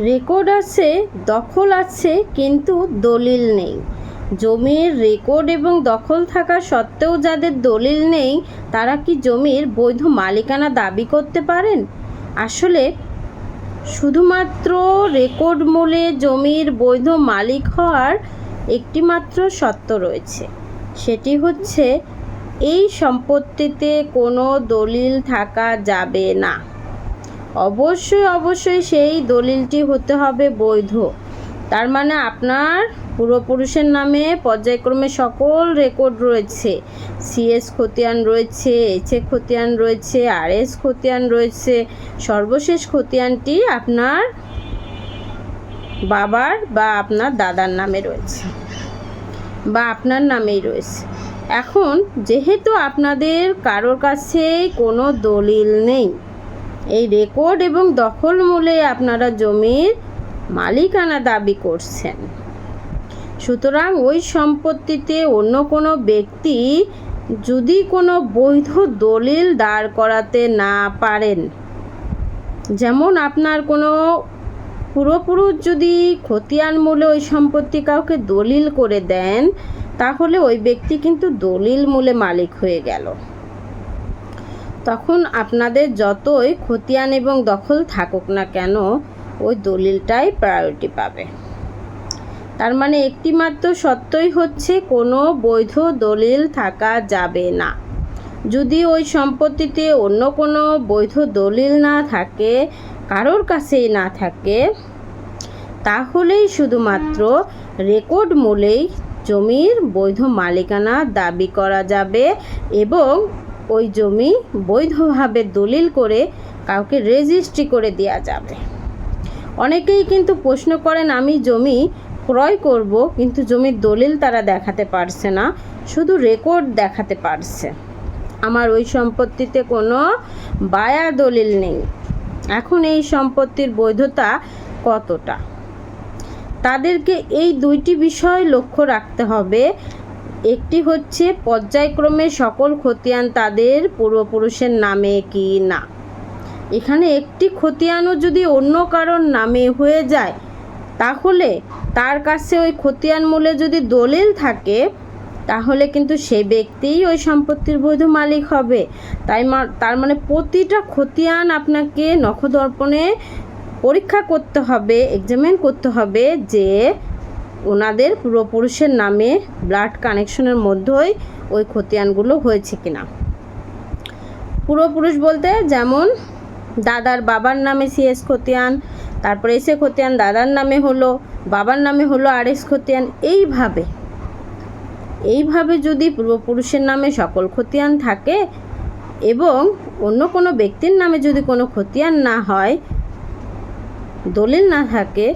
Record আছে, দখল আছে, কিন্তু দলিল নেই। জমির রেকর্ড এবং দখল থাকা সত্ত্বেও যাদের দলিল নেই, তারা কি জমির বৈধ মালিকানা দাবি করতে পারেন? আসলে, শুধুমাত্র রেকর্ড মূলে জমির বৈধ মালিক হওয়ার একটিমাত্র সত্য রয়েছে। সেটি হচ্ছে, এই সম্পত্তিতে কোনো দলিল থাকা যাবে না। অবশ্যই অবশ্যই সেই দলিলটি হতে হবে বৈধ। তার মানে আপনার পূর্বপুরুষের নামে পর্যায়ক্রমে সকল রেকর্ড রয়েছে। সিএস খতিয়ান রয়েছে, এইচ এ খতিয়ান রয়েছে আর এস খতিয়ান রয়েছে। সর্বশেষ খতিয়ানটি আপনার বাবার বা আপনার দাদার নামে রয়েছে বা আপনার নামেই রয়েছে। এখন যেহেতু আপনাদের কারোর কাছে কোনো দলিল নেই এই রেকর্ড এবং দখল মূলে আপনারা জমির মালিকানা দাবি করছেন। সুতরাং ওই সম্পত্তিতে অন্য কোনো ব্যক্তি যদি কোনো বৈধ দলিল দাঁড় করাতে না পারেন, যেমন আপনার কোনো পূর্বপুরুষ যদি খতিয়ান মূলে ওই সম্পত্তি কাউকে দলিল করে দেন, তাহলে ওই ব্যক্তি কিন্তু দলিল মূলে মালিক হয়ে গেল। তখন আপনাদের যতই খতিয়ান এবং দখল থাকুক না কেন, ওই দলিলটাই প্রায়োরিটি পাবে। তার মানে একটি মাত্র সত্যই হচ্ছে, কোনো বৈধ দলিল থাকা যাবে না। যদি ওই সম্পত্তিতে অন্য কোনো বৈধ দলিল না থাকে, কারোর কাছেই না থাকে, তাহলেই শুধুমাত্র রেকর্ড মূলেই জমির বৈধ মালিকানা দাবি করা যাবে এবং ওই জমি বৈধভাবে দলিল করে কাউকে রেজিস্ট্রি করে দেওয়া যাবে। অনেকেই কিন্তু প্রশ্ন করেন, আমি জমি ক্রয় করব, কিন্তু জমির দলিল তারা দেখাতে পারছে না, শুধু রেকর্ড দেখাতে পারছে। আমার ওই সম্পত্তিতে কোনো বায়া দলিল নেই। এখন এই সম্পত্তির বৈধতা কতটা? তাদেরকে এই দুইটি বিষয় লক্ষ্য রাখতে হবে। একটি হচ্ছে পর্যায়ক্রমে সকল খতিয়ান তাদের পূর্বপুরুষের নামে কি না। এখানে একটি খতিয়ানও যদি অন্য কারোর নামে হয়ে যায়, তাহলে তার কাছে ওই খতিয়ান মূলে যদি দলিল থাকে, তাহলে কিন্তু সে ব্যক্তিই ওই সম্পত্তির বৈধ মালিক হবে। তাই তার মানে প্রতিটা খতিয়ান আপনাকে নখদর্পণে পরীক্ষা করতে হবে এক্সামিন করতে হবে যে ওনাদের পূর্বপুরুষের নামে ব্লাড কানেকশনের মধ্যেই ওই খতিয়ানগুলো হয়েছে কিনা। পূর্বপুরুষ বলতে যেমন দাদার বাবার নামে সিএস খতিয়ান, তারপরে এসে খতিয়ান দাদার নামে হলো, বাবার নামে হলো আর এস খতিয়ান, এইভাবে। এইভাবে যদি পূর্বপুরুষের নামে সকল খতিয়ান থাকে এবং অন্য কোনো ব্যক্তির নামে যদি কোনো খতিয়ান না হয়, দলিল না থাকে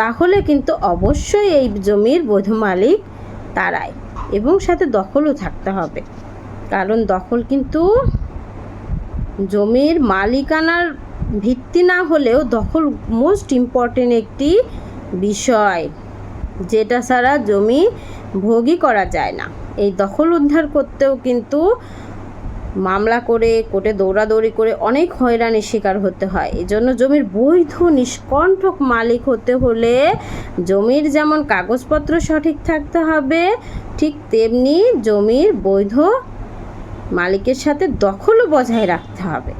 তাহলে কিন্তু অবশ্যই এই জমির বৈধ মালিক তারাই এবং সাথে দখলও থাকতে হবে। কারণ দখল কিন্তু জমির মালিকানার ভিত্তি না হলেও দখল মোস্ট ইম্পর্টেন্ট একটি বিষয়, যেটা ছাড়া জমি ভোগই করা যায় না। এই দখল উদ্ধার করতেও কিন্তু মামলা করে, কোর্টে দৌড়াদৌড়ি করে অনেক হয়রানির শিকার হতে হয়। এজন্য জমির বৈধ নিষ্কণ্ঠক মালিক হতে হলে জমির যেমন কাগজপত্র সঠিক থাকতে হবে, ঠিক তেমনি জমির বৈধ মালিকের সাথে দখলও বজায় রাখতে হবে।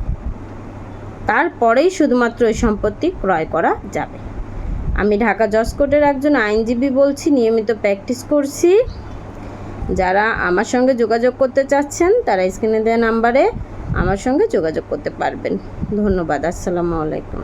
তারপরেই শুধুমাত্র ওই সম্পত্তি ক্রয় করা যাবে। আমি ঢাকা জজ কোর্টের একজন আইনজীবী বলছি, নিয়মিত প্র্যাকটিস করছি। যারা আমার সঙ্গে যোগাযোগ করতে চাচ্ছেন, তারা স্ক্রিনে দেওয়া নাম্বারে আমার সঙ্গে যোগাযোগ করতে পারবেন। ধন্যবাদ, আসসালামু আলাইকুম।